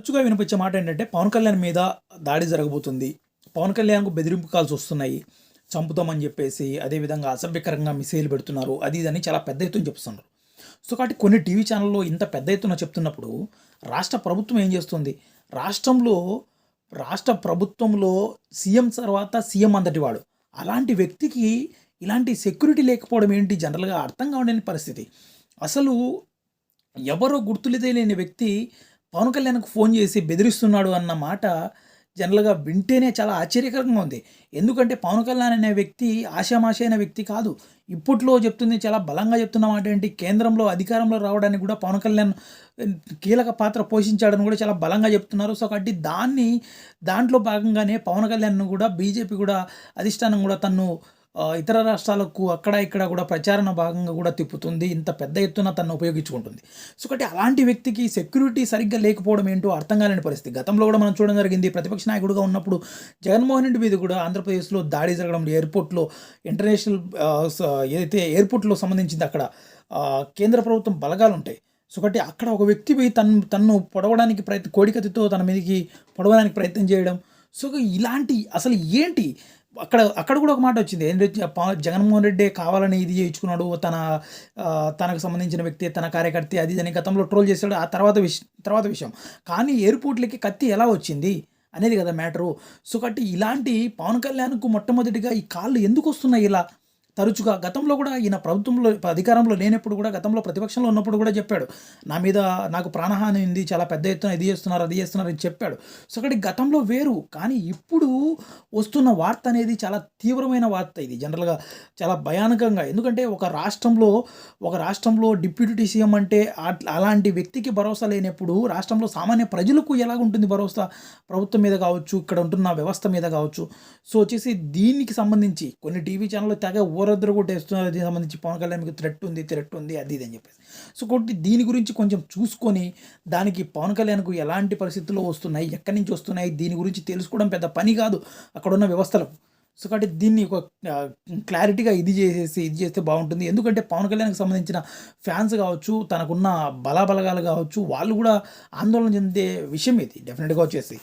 తరచుగా వినిపించే మాట ఏంటంటే పవన్ కళ్యాణ్ మీద దాడి జరగబోతుంది. పవన్ కళ్యాణ్కు బెదిరింపు కాల్స్ వస్తున్నాయి. చంపుతామని చెప్పేసి అదేవిధంగా అసభ్యకరంగా మిసైల్ పెడుతున్నారు. అది ఇది అని చాలా పెద్ద ఎత్తున చెప్తున్నారు. సో కాబట్టి కొన్ని టీవీ ఛానల్లో ఇంత పెద్ద ఎత్తున చెప్తున్నప్పుడు రాష్ట్ర ప్రభుత్వం ఏం చేస్తుంది? రాష్ట్రంలో రాష్ట్ర ప్రభుత్వంలో సీఎం తర్వాత సీఎం అంతటి వాడు. అలాంటి వ్యక్తికి ఇలాంటి సెక్యూరిటీ లేకపోవడం ఏంటి? జనరల్గా అర్థం కావలేని పరిస్థితి. అసలు ఎవరో గుర్తులేని వ్యక్తి పవన్ కళ్యాణ్కు ఫోన్ చేసి బెదిరిస్తున్నాడు అన్న మాట జనరల్గా వింటేనే చాలా ఆశ్చర్యకరంగా ఉంది. ఎందుకంటే పవన్ కళ్యాణ్ అనే వ్యక్తి ఆశామాష అయిన వ్యక్తి కాదు. ఇప్పట్లో చెప్తుంది చాలా బలంగా చెప్తున్న మాట ఏంటి? కేంద్రంలో అధికారంలో రావడానికి కూడా పవన్ కళ్యాణ్ కీలక పాత్ర పోషించాడని కూడా చాలా బలంగా చెప్తున్నారు. సో కాబట్టి దాన్ని దాంట్లో భాగంగానే పవన్ కళ్యాణ్ను కూడా బీజేపీ కూడా అధిష్టానం కూడా తను ఇతర రాష్ట్రాలకు అక్కడ ఇక్కడ కూడా ప్రచారణ భాగంగా కూడా తిప్పుతుంది. ఇంత పెద్ద ఎత్తున తను ఉపయోగించుకుంటుంది. సో కాబట్టి అలాంటి వ్యక్తికి సెక్యూరిటీ సరిగ్గా లేకపోవడం ఏంటో అర్థం కాలేని పరిస్థితి. గతంలో కూడా మనం చూడడం జరిగింది. ప్రతిపక్ష నాయకుడిగా ఉన్నప్పుడు జగన్మోహన్ రెడ్డి మీద కూడా ఆంధ్రప్రదేశ్లో దాడి జరగడం ఎయిర్పోర్ట్లో ఇంటర్నేషనల్ ఏదైతే ఎయిర్పోర్ట్లో సంబంధించింది అక్కడ కేంద్ర ప్రభుత్వం బలగాలు ఉంటాయి. సో కాబట్టి అక్కడ ఒక వ్యక్తి పోయి తను తన్ను పొడవడానికి ప్రయత్నం కోడికతితో తన మీదకి పొడవడానికి ప్రయత్నం చేయడం. సో ఇలాంటి అసలు ఏంటి? అక్కడ అక్కడ కూడా ఒక మాట వచ్చింది. ఏంటంటే జగన్మోహన్ రెడ్డి కావాలని ఇది చేయించుకున్నాడు తన తనకు సంబంధించిన వ్యక్తి తన కార్యకర్త అది అని గతంలో ట్రోల్ చేశాడు. ఆ తర్వాత విషయం తర్వాత విషయం. కానీ ఎయిర్పోర్ట్లకి కత్తి ఎలా వచ్చింది అనేది కదా మ్యాటరు. సో కాబట్టి ఇలాంటి పవన్ కళ్యాణ్కు మొట్టమొదటిగా ఈ కాళ్ళు ఎందుకు వస్తున్నాయి ఇలా? తరచుగా గతంలో కూడా ఈయన ప్రభుత్వంలో అధికారంలో లేనప్పుడు కూడా గతంలో ప్రతిపక్షంలో ఉన్నప్పుడు కూడా చెప్పాడు నా మీద నాకు ప్రాణహాని ఉంది చాలా పెద్ద ఎత్తున ఇది చేస్తున్నారు అది చేస్తున్నారు అని చెప్పాడు. సో అక్కడ గతంలో వేరు కానీ ఇప్పుడు వస్తున్న వార్త అనేది చాలా తీవ్రమైన వార్త ఇది. జనరల్గా చాలా భయానకంగా. ఎందుకంటే ఒక రాష్ట్రంలో ఒక రాష్ట్రంలో డిప్యూటీ సీఎం అంటే అలాంటి వ్యక్తికి భరోసా లేనప్పుడు రాష్ట్రంలో సామాన్య ప్రజలకు ఎలా ఉంటుంది భరోసా? ప్రభుత్వం మీద కావచ్చు ఇక్కడ ఉంటున్న వ్యవస్థ మీద కావచ్చు. సో వచ్చేసి దీనికి సంబంధించి కొన్ని టీవీ ఛానల్లో తెగ ఊరద్దరు కొట్టేస్తున్నారు దీనికి సంబంధించి పవన్ కళ్యాణ్ మీకు థ్రెట్ ఉంది థ్రెట్ ఉంది అది ఇది అని చెప్పేసి. సో కాబట్టి దీని గురించి కొంచెం చూసుకొని దానికి పవన్ కళ్యాణ్కు ఎలాంటి పరిస్థితుల్లో వస్తున్నాయి ఎక్కడి నుంచి వస్తున్నాయి దీని గురించి తెలుసుకోవడం పెద్ద పని కాదు. అక్కడ ఉన్న వ్యవస్థలకు సో కాబట్టి దీన్ని ఒక క్లారిటీగా ఇది చేసేసి ఇది చేస్తే బాగుంటుంది. ఎందుకంటే పవన్ కళ్యాణ్కి సంబంధించిన ఫ్యాన్స్ కావచ్చు తనకున్న బలాబలగాలు కావచ్చు వాళ్ళు కూడా ఆందోళన చెందే విషయం ఇది. డెఫినెట్గా వచ్చేసి.